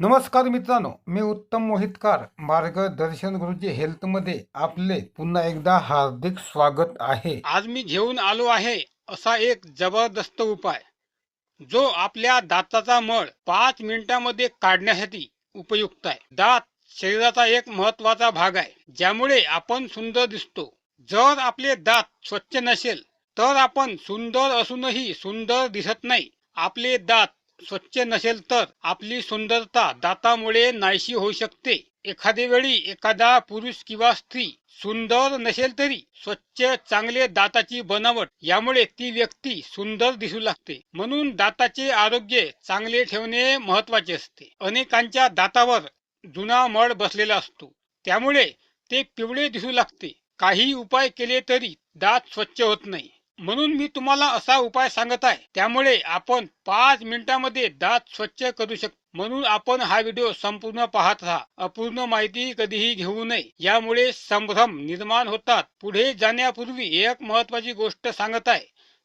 नमस्कार मित्रांनो मी उत्तम मोहितकार मार्गदर्शन गुरुजी हेल्थमध्ये आपले पुन्हा एकदा हार्दिक स्वागत आहे. आज मी घेऊन आलो आहे असा एक जबरदस्त उपाय जो आपल्या दाताचा मळ पाच मिनिटांमध्ये काढण्यासाठी उपयुक्त आहे. दात शरीराचा एक महत्त्वाचा भाग आहे ज्यामुळे आपण सुंदर दिसतो. जर आपले दात स्वच्छ नसेल तर आपण सुंदर असूनही सुंदर दिसत नाही. आपले दात स्वच्छ नसेल तर आपली सुंदरता दातामुळे नाहीशी होऊ शकते. एखादे वेळी एखादा पुरुष किंवा स्त्री सुंदर नसेल तरी स्वच्छ चांगले दाताची बनावट यामुळे ती व्यक्ती सुंदर दिसू लागते. म्हणून दाताचे आरोग्य चांगले ठेवणे महत्त्वाचे असते. अनेकांच्या दातावर जुना मळ बसलेला असतो. त्यामुळे ते पिवळे दिसू लागते. काही उपाय केले तरी दात स्वच्छ होत नाही. म्हणून मी तुम्हाला असा उपाय सांगत आहे. त्यामुळे आपण पाच मिनिटांमध्ये दात स्वच्छ करू शकतो म्हणून आपण हा व्हिडिओ संपूर्ण पाहत राहा. अपूर्ण माहिती कधीही घेऊ नये. यामुळे संभ्रम निर्माण होतात. पुढे जाण्यापूर्वी एक महत्वाची गोष्ट सांगत आहे.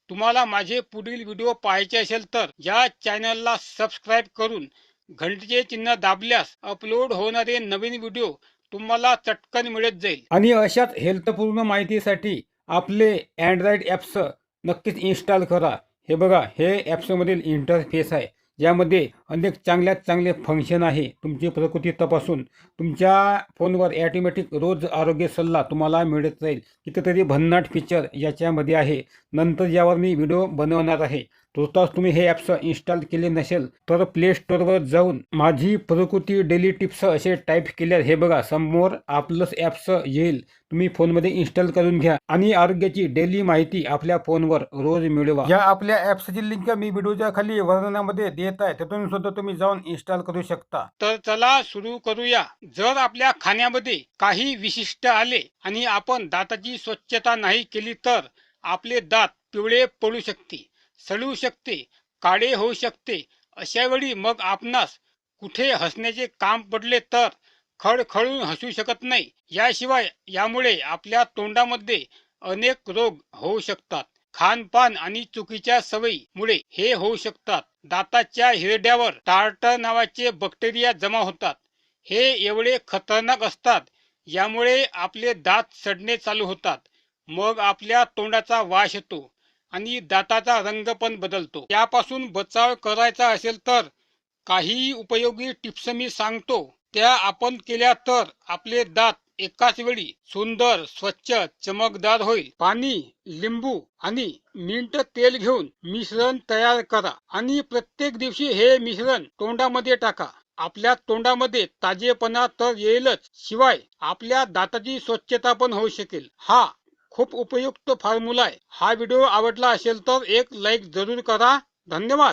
तुम्हाला माझे पुढील व्हिडिओ पाहायचे असेल तर या चॅनलला सबस्क्राईब करून घंटेचे चिन्ह दाबल्यास अपलोड होणारे नवीन व्हिडिओ तुम्हाला चटकन मिळत जाईल. आणि अशाच हेल्थपूर्ण माहितीसाठी आपले अँड्रॉइड ॲप्स नक्कीच इन्स्टॉल करा. हे बघा हे ॲप्समधील इंटरफेस आहे. ज्यामध्ये अनेक चांगल्यात चांगले फंक्शन आहे. तुमची प्रकृती तपासून. तुमच्या फोनवर ॲटोमॅटिक रोज आरोग्य सल्ला तुम्हाला मिळत राहील कितीतरी भन्नाट फीचर याच्यामध्ये आहे. नंतर यावर मी व्हिडिओ बनवणार आहे. तुर्तास तुम्ही हे ॲप्स इन्स्टॉल केले नसेल तर प्ले स्टोअरवर जाऊन माझी प्रकृती डेली टिप्स असे टाईप केल्यास हे बघा समोर आपलंच ॲप्स येईल. तुम्ही फोनमध्ये इन्स्टॉल करून घ्या आणि आरोग्याची डेली माहिती आपल्या फोनवर रोज मिळवा. या आपल्या ॲप्सची लिंक मी व्हिडिओच्या खाली वर्णनामध्ये देत आहे. तिथून सुद्धा तुम्ही जाऊन इन्स्टॉल करू शकता. तर चला सुरू करूया. जर आपल्या खाण्यामध्ये काही विशिष्ट आले आणि आपण दाताची स्वच्छता नाही केली तर आपले दात पिवळे पडू शकते. सडू शकते काळे होऊ शकते. अशा वेळी मग आपणास कुठे हसण्याचे काम पडले तर खळखळून हसू शकत नाही. याशिवाय यामुळे आपल्या तोंडामध्ये अनेक रोग होऊ शकतात. खानपान आणि चुकीच्या सवयीमुळे हे होऊ शकतात. दाताच्या हिरड्यावर टार्टर नावाचे बॅक्टेरिया जमा होतात. हे एवढे खतरनाक असतात यामुळे आपले दात सडणे चालू होतात. मग आपल्या तोंडाचा वास येतो. आणि दाताचा रंग पण बदलतो. त्यापासून बचाव करायचा असेल तर काही उपयोगी टिप्स मी सांगतो. त्या आपण केल्या तर आपले दात एकाच वेळी सुंदर स्वच्छ चमकदार होईल. पाणी लिंबू आणि मिंट तेल घेऊन मिश्रण तयार करा आणि प्रत्येक दिवशी हे मिश्रण तोंडामध्ये टाका. आपल्या तोंडामध्ये ताजेपणा तर येईलच शिवाय आपल्या दाताची स्वच्छता पण होऊ शकेल. हा खूप उपयुक्त फॉर्म्युला आहे. हा व्हिडिओ आवडला असेल तर एक लाईक जरूर करा. धन्यवाद.